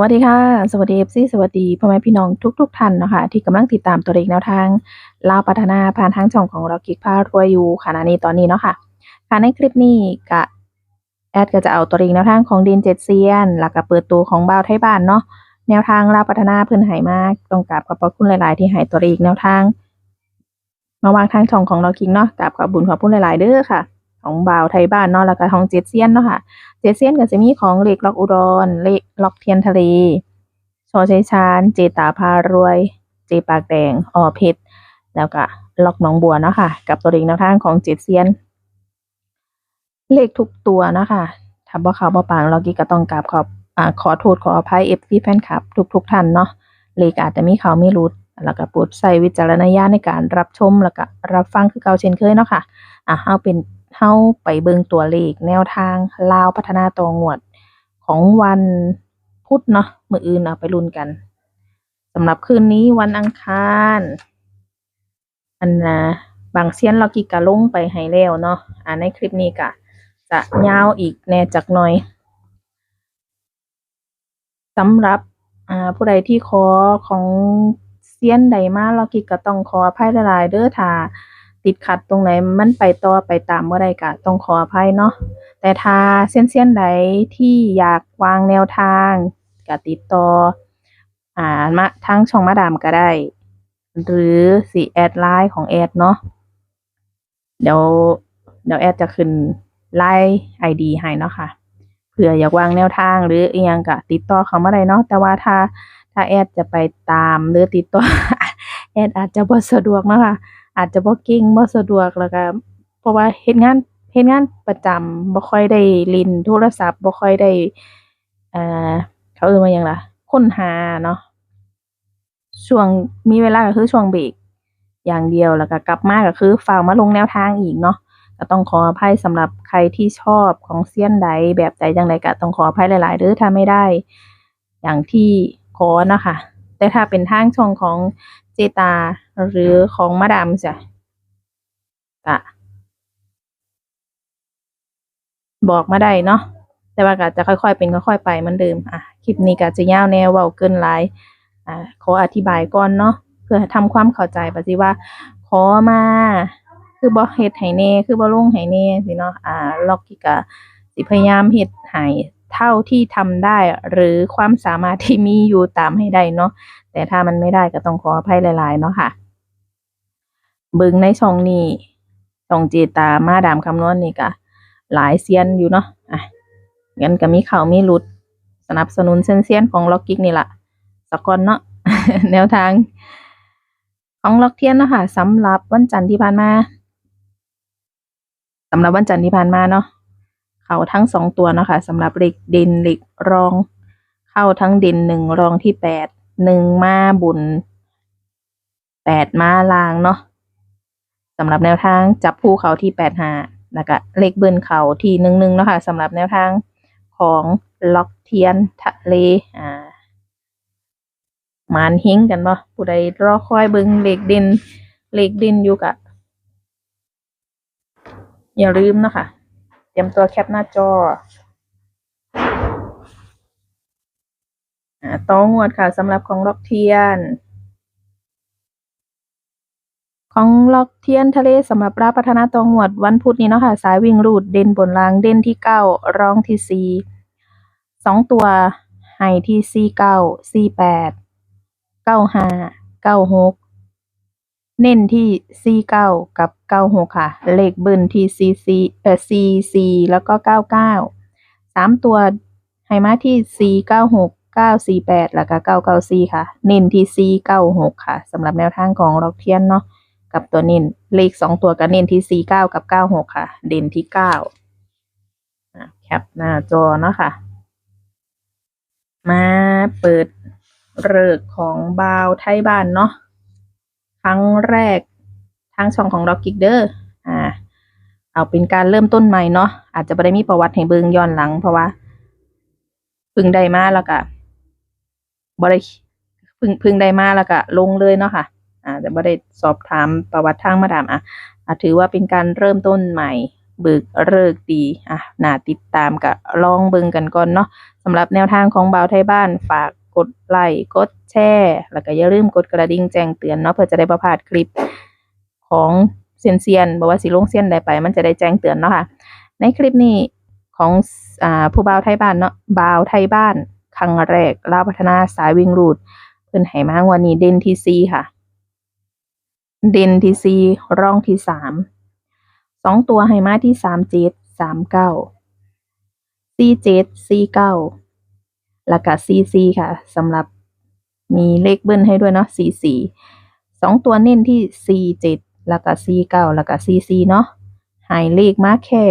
วัสดีค่ะ สวัสดีเอฟซีสวัสดีพ่อแม่พี่น้องทุกๆท่านนะคะที่กำลังติดตามตัวเลขแนวทางลาวพัฒนาผ่านทางช่องของเรากิกพารวยอยู่ขณะนี้ตอนนี้เนาะค่ะค่ะในคลิปนี้กะแอดก็จะเอาตัวเลขแนวทางของดินเจ็ดเซียนแล้วก็เปิดตัวของบ่าวไทยบ้านเนาะแนวทางลาวพัฒนาเพิ่อนให้มากต้องกราบขอบพระคุณหลาย ๆ ที่ให้ตัวเลขแนวทาง มาวางทางช่องของเราคิงเนาะกราบขอบบุญขอบคุณหลาย ๆ เด้อค่ะ ของบ่าวไทยบ้านเนาะแล้วก็ของเจ็ดเซียนเนาะค่ะเจดเซียนก็จะมีของเหล็กล็อกอุดรเหล็กล็อกเทียนทะเลชอชัยชาญเจตาพารวย เจปากแดงออเพชรแล้วก็ล็อกหนองบัวเนาะค่ะ กับตัวเลขแนวทางของเจดเซียน เลขทุกตัวเนาะค่ะถ้าบ่เข้าบ่ปางเรากีก็ต้องกราบขอบอ่าขอโทษขออภัย FC แฟนคลับ ทุกๆท่านเนาะเลขอาจจะมีเขาไม่รุดแล้วก็โปรดใช้วิจารณญาณในการรับชมแล้วก็รับฟังคือเก่าเช่นเคยเนาะค่ะอะเฮาเป็น เฮาไปเบิ่งตัวเลขแนวทางลาวพัฒนาตัวงวดของวันพุธเนาะมื้ออื่นเอาไปลุ้นกันสำหรับคืนนี้วันอังคาร อันนะบางเซียนเรากิกะลงไปให้แล้วเนาะอ่าในคลิปนี้ก็จะยาวอีกแน่จักหน่อยสำหรับอ่าผู้ใดที่ขอของเซียนใดมาเรากิก็ต้องขออภัยหลายเด้อถ้า ติดขัดตรงไหนมันไปต่อไปตามบ่อได้ก็ต้องขออภัยเนาะแต่ถ้าเซียนเซียนใดที่อยากวางแนวทางก็ติดต่ออ่ามาทางช่องมาดามก็ได้ หรือสิแอดไลน์ของแอดเนาะเดี๋ยวเดี๋ยวแอดจะขึ้นไลน์ไอดีให้เนาะค่ะเผื่ออยากวางแนวทางหรือเอียงก็ติดต่อเขามาได้เนาะแต่ว่าถ้าถ้าแอดจะไปตามหรือติดต่อแอดอาจจะบ่สะดวกเนาะค่ะ อาจจะบ่เก่งบ่สะดวกแล้วก็เพราะว่าเฮ็ดงานเฮ็ดงานประจำบ่ค่อยได้ล่นโทรศัพท์บ่ค่อยได้เอ่อเขาเอิ้นว่าหยังล่ะ ค้นหาเนาะช่วงมีเวลาก็คือช่วงเบรกอย่างเดียวแล้วก็กลับมาก็คือฝากมาลงแนวทางอีกเนาะก็ต้องขออภัยสำหรับใครที่ชอบของเซียนใดแบบใดจังใดก็ต้องขออภัยหลายๆเด้อถ้าไม่ได้ อย่างที่ขอนะคะแต่ถ้าเป็นทางช่องของ เจตา หรือของมาดามจ้ะก็บอกมาได้เนาะแต่ว่าก็จะค่อยๆ เป็นค่อยๆไปเหมือนเดิมอะคลิปนี้ก็จะยาวแนวเว้าเกินหลายอ่าขออธิบายก่อนเนาะเพื่อทำความเข้าใจปฏิว่า ขอมา คือบ่เฮ็ดให้แน่คือบ่ลงให้แน่สิเนาะอ่าล็อกกี้ก็สิพยายามเฮ็ดให้เท่าที่ทำได้หรือความสามารถที่มีอยู่ตามให้ได้เนาะ แต่ถ้ามันไม่ได้ก็ต้องขออภัยหลาย ๆ เนาะค่ะ เบิ่งในช่องนี้ช่องเจตามาดามคำนวณนี่ก็หลายเซียนอยู่เนาะอะงั้นก็มีเข้ามีหลุด สนับสนุนเซียนๆของล็อกกิกนี่ละสกอนเนาะแนวทาง ของล็อกเทียนเนาะค่ะสำหรับวันจันทร์ที่ผ่านมาสำหรับวันจันทร์ที่ผ่านมาเนาะเข้าทั้งสองตัวเนาะค่ะสำหรับเหล็กเด่นเหล็กรอง เข้าทั้งเด่นหนึ่งรองที่แปด หนึ่งมาบุญแปดมาลางเนาะสำหรับแนวทางจับผู้เขาที่แปดหาแล้วก็เลขเบิ้ลเขาที่หนึ่งหนึ่งเนาะค่ะสำหรับแนวทางของล็อกเทียนทะเลอ่าหมานเฮงกันบ่ผู้ใดรอคอยเบิ่งเลขเด่นเลขเด่นอยู่กะ อย่าลืมเนาะค่ะเตรียมตัวแคปหน้าจอ อ่า ต้องงวดค่ะสำหรับของล็อกเทียน ของล็อกเทียนทะเลสำหรับราพัฒนาตองวดวันพุธนี้เนาะค่ะ สายวิ่งรูดเด่นบนรางเด่นที่เก้ารองที่สี่สองตัวไฮที่สี่เก้าสี่แปดเก้าห้าเก้าหกเน้นที่สี่เก้ากับเก้าหกค่ะ เลขเบิ้ลที่ซีซีเอ่อซีซีแล้วก็เก้าเก้าสามตัวไฮมาที่สี่ เก้าสี่แปดแล้วก็เก้าเก้าสี่ค่ะ เน้นที่สี่เก้าหกค่ะสำหรับแนวทางของล็อกเทียนเนาะกับตัวเน้นเลขสองตัวก็เน้นที่สี่เก้ากับเก้าหกค่ะ เด่นที่เก้าแคปหน้าจอเนาะค่ะ มาเปิดเริกของบาวไทยบ้านเนาะครั้งแรกทางช่องของดอกกิกเดอร์อ่าเอาเป็นการเริ่มต้นใหม่เนาะอาจจะไม่ได้มีประวัติให้เบิงย้อนหลังเพราะว่าเพึ่งได้มาแล้วก็ บ่ได้พึ่งพึ่งได้มาแล้วก็ลงเลยเนาะค่ะอ่าแต่บ่ได้สอบถามประวัติทางมาดามอะอะถือว่าเป็นการเริ่มต้นใหม่เบิกเลิกดีอะน่าติดตามก็ลองเบิ่งกันก่อนเนาะสำหรับแนวทางของบ่าวไทยบ้านฝากกดไลค์กดแชร์แล้วก็อย่าลืมกดกระดิ่งแจ้งเตือนเนาะเพื่อจะได้บ่พลาดคลิปของเซียนเซียนบอกว่าสิลงเซียนใดไป มันจะได้แจ้งเตือนเนาะค่ะ ในคลิปนี้ของอ่าผู้บ่าวไทยบ้านเนาะบ่าวไทยบ้าน ครั้งแรกลาวพัฒนาสายวิ่งรูด เพิ่นให้มางวันนี้เด่นที่สี่ค่ะ เด่นที่สี่ร่องที่สามสองตัวให้มาที่สามเจ็ดสามเก้าสี่เจ็ดสี่เก้าแล้วก็สี่สี่ค่ะสำหรับมีเลขเบิ้ลให้ด้วยเนาะสี่สี่สองตัวเน้นที่สี่เจ็ดแล้วก็สี่เก้าแล้วก็สี่สี่เนาะหายเลขมาแค่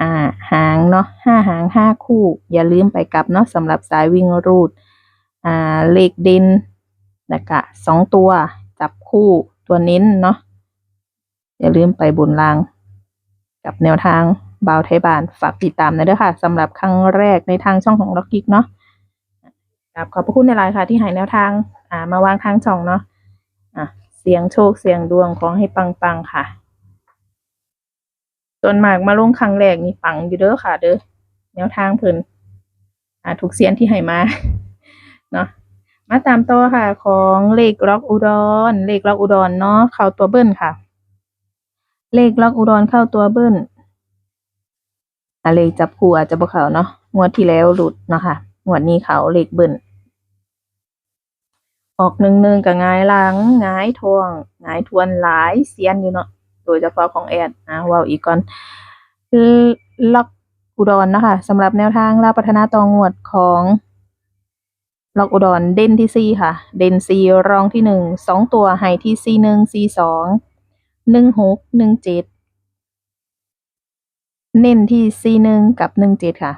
ห้าหางเนาะห้าหางห้าคู่ อย่าลืมไปกลับเนาะสำหรับสายวิ่งรูดอ่าเลขเด่นแล้วก็สองตัวจับคู่ตัวเน้นเนาะอย่าลืมไปบนราง กับแนวทางบาวไทยบานฝากติดตามนะเด้อค่ะสำหรับครั้งแรกในทางช่องของล็อกกิกเนาะกับขอบพระคุณในไลน์ค่ะ ที่ให้แนวทางอ่ามาวางทางช่องเนาะอะเสียงโชคเสียงดวงขอให้ปังๆค่ะ ส่วนมากมาลงครั้งแรกนี่ปังอยู่เด้อค่ะ เด้อแนวทางเพิ่นอ่าทุกเสียนที่ให้มาเนาะมาตามต่อค่ะของเลขล็อกอุดร เลขล็อกอุดรเนาะเข้าตัวเบิ้ลค่ะ เลขล็อกอุดรเข้าตัวเบิ้ลอะเลขจับคู่อาจจะบ่เขาเนาะงวดที่แล้วหลุดเนาะค่ะงวดนี้เขาเลขเบิ้ลออกหนึ่งหนึ่งกับงายหลังงายทวงงายทวนหลายเสียนอยู่เนาะ โดยเฉพาะของแอดอะว้าอีกก่อนล็อกอุดรเนะคะสำหรับแนวทางลาวพัฒนาตองวดของล็อกอุดรเด่นที่สี่ค่ะ เด่นสี่รองที่หนึ่งสองตัวไฮที่สี่หนึ่งสี่สองหนึ่งหกหนึ่งเจ็ดเน้นที่สี่หนึ่งกับหนึ่งเจ็ดค่ะ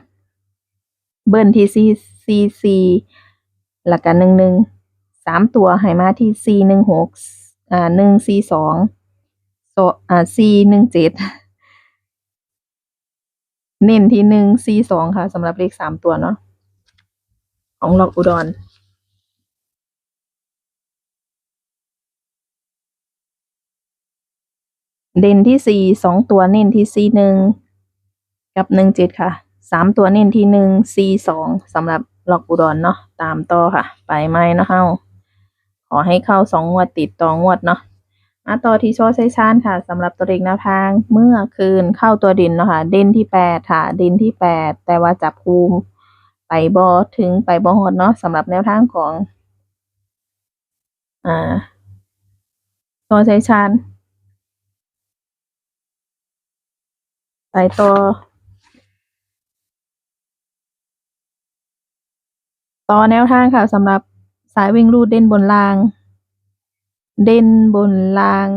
เบิ้ลที่สี่สี่สี่หลักกันหนึ่งหนึ่งสามตัวไฮมาที่สี่หนึ่งหกอ่าหนึ่งสี่สอง โซอ่าสี่หนึ่งเจ็ดเน้นที่หนึ่งสี่สองค่ะสำหรับเลขสามตัวเนาะของหลอกอุดรเด่นที่สี่สองตัวเน้นที่สี่หนึ่งกับหนึ่งเจ็ดค่ะสามตัวเน้นที่หนึ่งสี่สองสำหรับหลอกอุดรเนาะตามต่อค่ะ ไปไหมเนาะเฮาขอให้เข้าสองงวดติดต่องวดเนาะ มาต่อที่โชว์ไซชานค่ะสำหรับตัวเลขแนวทางเมื่อคืนเข้าตัวดินเนาะค่ะเด่นที่แปดค่ะด่นที่แปดแต่ว่าจับคูมไปบอถึงไปบอฮอดเนาะสำหรับแนวทางของ อ่าตัวใช้ชานไปต่อต่อแนวทางค่ะสำหรับสายวิ่งรูดเด่นบนราง เด่นบนราง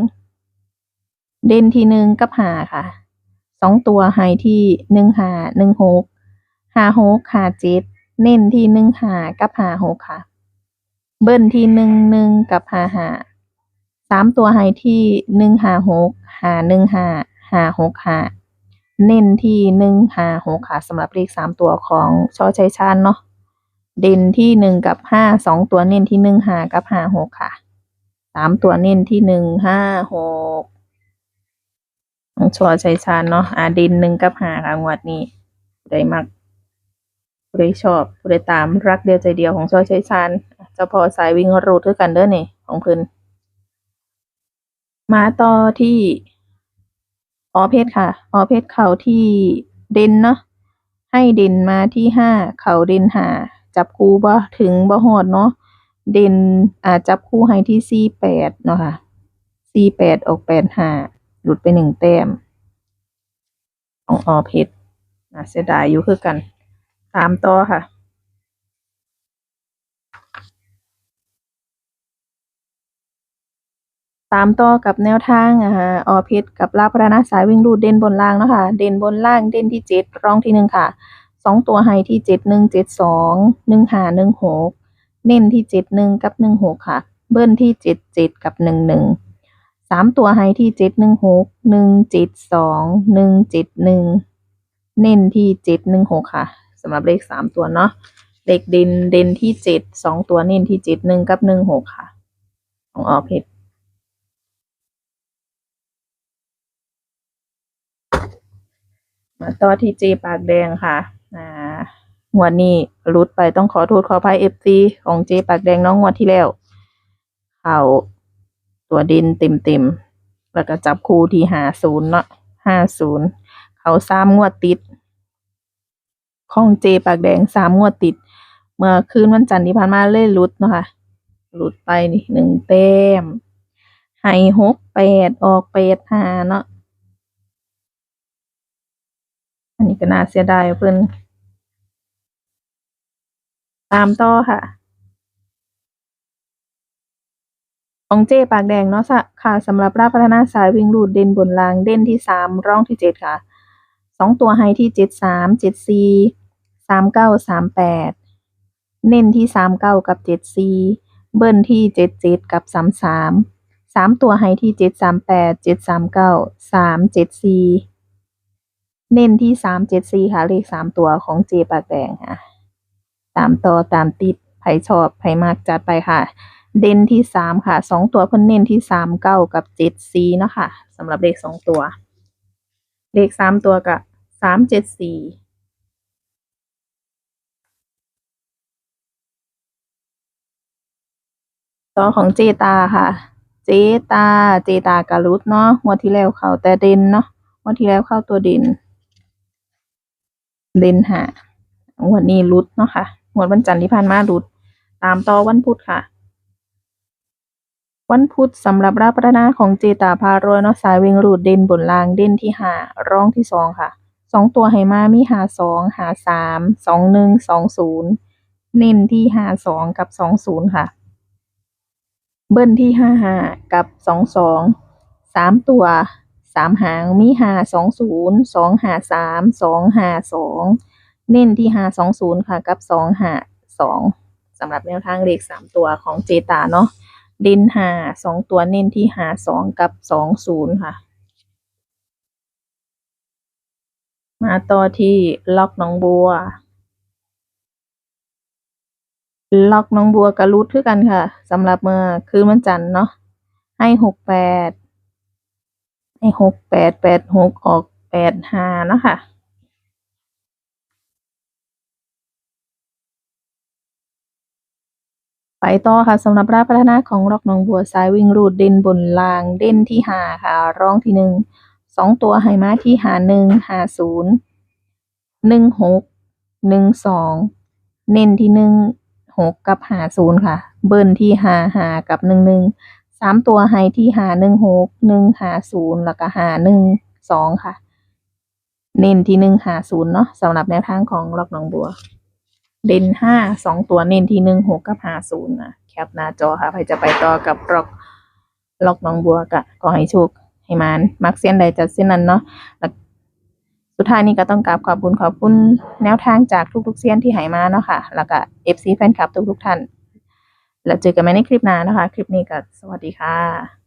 เด่นที่หนึ่งกับหาค่ะสองตัวไฮที่หนึ่งหาหนึ่งหกหาหกหาเจ็ดเน้นที่หนึ่งหากับหาหกค่ะ เบิ้ลที่หนึ่งหนึ่งกับหาหาสามตัวไฮที่หนึ่งหาหกหาหนึ่งหาหาหกหาเน้นที่หนึ่งหาหกค่ะสำหรับเลขสามตัวของชอชัยชาญเนาะเด่นที่หนึ่งกับห้าสองตัวเน้นที่หนึ่งหากับหาหกค่ะามตัวเน้นที่หนึ่งห้าหกของชอชัยชาญเนาะอาด่นหนึ่งกับหาค่ะงวดนี้ได้มากผู้ใดชอบผู้ใดตามรักเดียวใจเดียวของซอยชัยชาญเจ้าพ่อสายวิ่งรูดด้วยกันเด้อนี่ของเพิ่นมาต่อที่ออเพชรค่ะ ออเพชรเขาที่เด่นเนาะให้เด่นมาที่ห้าเขาเด่นหาจับคู่บ่ถึงบ่ฮอดเนาะ เด่นอ่าจับคู่ให้ที่สี่แปดเนาะค่ะสี่แปดออกแปดห้าหลุดไปหนึ่งแต้มของออเพชรน่าเสียดายอยู่คือกัน ตามต่อค่ะ ตามต่อกับแนวทางอ่าออเพชรกับลาพัฒนาสายวิ่งรูดเด่นบนล่างเนาะค่ะ เด่นบนล่างเด่นที่เจ็ดรองที่หนึ่งค่ะสองตัวไฮที่เจ็ดหนึ่งเจ็ดสองหนึ่งหาหนึ่งหก เน้นที่เจ็ดหนึ่งกับหนึ่งหกค่ะ เบิ้ลที่เจ็ดเจ็ดกับหนึ่งหนึ่งสามตัวไฮที่เจ็ดหนึ่งหกหนึ่งเจ็ดสองหนึ่งเจ็ดหนึ่งเน้นที่เจ็ดหนึ่งหกค่ะสำหรับเลขสามตัวเนาะเลขเด่นเด่นที่เจ็ดสองตัวเน้นที่เจ็ดหนึ่งกับหนึ่งหกค่ะ ของออเพชรมาต่อที่เจปากแดงค่ะ งวดนี้รุดไปต้องขอโทษขออภัยเอฟซีของเจปากแดงน้องงวดที่แล้ว เขาตัวดินเต็มเต็มๆแล้วก็จับคู่ที่หาศูนย์เนาะห้าศูนย์เขาสามงวดติดของเจปากแดงสามงวดติด เมื่อคืนวันจันทร์ที่ผ่านมาเลยหลุดเนาะค่ะหลุดไปนี่หนึ่งแต้มให้หกแปดออกแปดห้าเนาะอันนี้ก็น่าเสียดายเพิ่อน ตามต่อค่ะของเจปากแดงเนาะสะค่ะสำหรับราพัฒนาสายวิ่งรูดเด่นบนรางเด่นที่สามร่องที่เจ็ดค่ะสองตัวไฮที่เจ็ดสามเจ็ดสี่สามเก้าสามแปดเน้นที่สามเก้ากับเจ็ดสี่เบิ้ลที่เจ็ดเจ็ดกับสามสามสามตัวไฮที่เจ็ดสามแปดเจ็ดสามเก้าสามเจ็ดสี่เน้นที่สามเจ็ดสี่ค่ะเลขสามตัวของเจปากแดงค่ะ ตามต่อตามติดไผชอบไผมากจัดไปค่ะ เด่นที่สามค่ะสองตัวเพิ่นเน้นที่สามเก้ากับเจ็ดสี่เนาะค่ะสำหรับเลขสองตัว เลขสามตัวกับสามเจ็ดสี่ต่อของเจตาค่ะ เจตาเจตากะรุดเนาะงวดที่แล้วเข้าแต่เด่นเนาะงวดที่แล้วเข้าตัวเด่นเด่นหางวดนี้รุดเนาะค่ะ งวดวันจันทร์ที่ผ่านมารุด ตามต่อวันพุธค่ะ วันพุธสำหรับรับประนาของเจตาพารวยเนาะสายวิ่งรูดเด่นบนรางเด่นที่หารองที่สองค่ะสองตัวให้มามีหาสองหาสามสองหนึ่งสองศูนย์เน้นที่หาสองกับสองศูนย์ค่ะ เบิ้ลที่ห้าห้ากับสองสองสามตัวสามหางมีหาสองศูนย์สองหาสามสองหาสอง เน้นที่หาสองศูนย์ค่ะ กับสองหาสองสำหรับแนวทางเลขสามตัวของเจตาเนาะเด่นหาสองตัวเน้นที่หาสองกับสองศูนย์ค่ะ มาต่อที่ล็อกน้องบัว ล็อกน้องบัวกระลุดคือกันค่ะสำหรับเมื่อคืนวันจันทร์เนาะให้หกแปดให้หกแปดแปดหกออกแปดหาเนาะค่ะ ไปต่อค่ะสำหรับราพัฒนาของล็อกหนองบัวสายวิ่งรูดเด่นบนรางเด่นที่หาค่ะร้องที่หนึ่งสองตัวให้มาที่หาหนึ่งหาศูนย์หนึ่งหกหนึ่งสองเน้นที่หนึ่งหกกับหาศูนย์ค่ะ เบิ้ลที่หาหากับหนึ่งหนึ่งสามตัวให้ที่หาหนึ่งหกหนึ่งหาศูนย์แล้วก็หาหนึ่งสองค่ะ เน้นที่หนึ่งหาศูนย์เนาะสำหรับแนวทางของล็อกหนองบัว เด่นห้าสองตัวเน้นที่หนึ่งหกกับห้าศูนย์นะแคปหน้าจอค่ะใครจะไปต่อกับล็อกล็อกน้องบัวกะก็ให้โชคให้มานมักเส้นใดจัดเส้นนั้นเนาะสุดท้ายนี้ก็ต้องกราบขอบคุณขอบคุณแนวทางจากทุกๆเส้นที่ให้มาเนาะค่ะ แล้วก็เอฟซีแฟนคลับทุกๆท่าน แล้วเจอกันใหม่ในคลิปหน้านะคะ คลิปนี้ก็สวัสดีค่ะ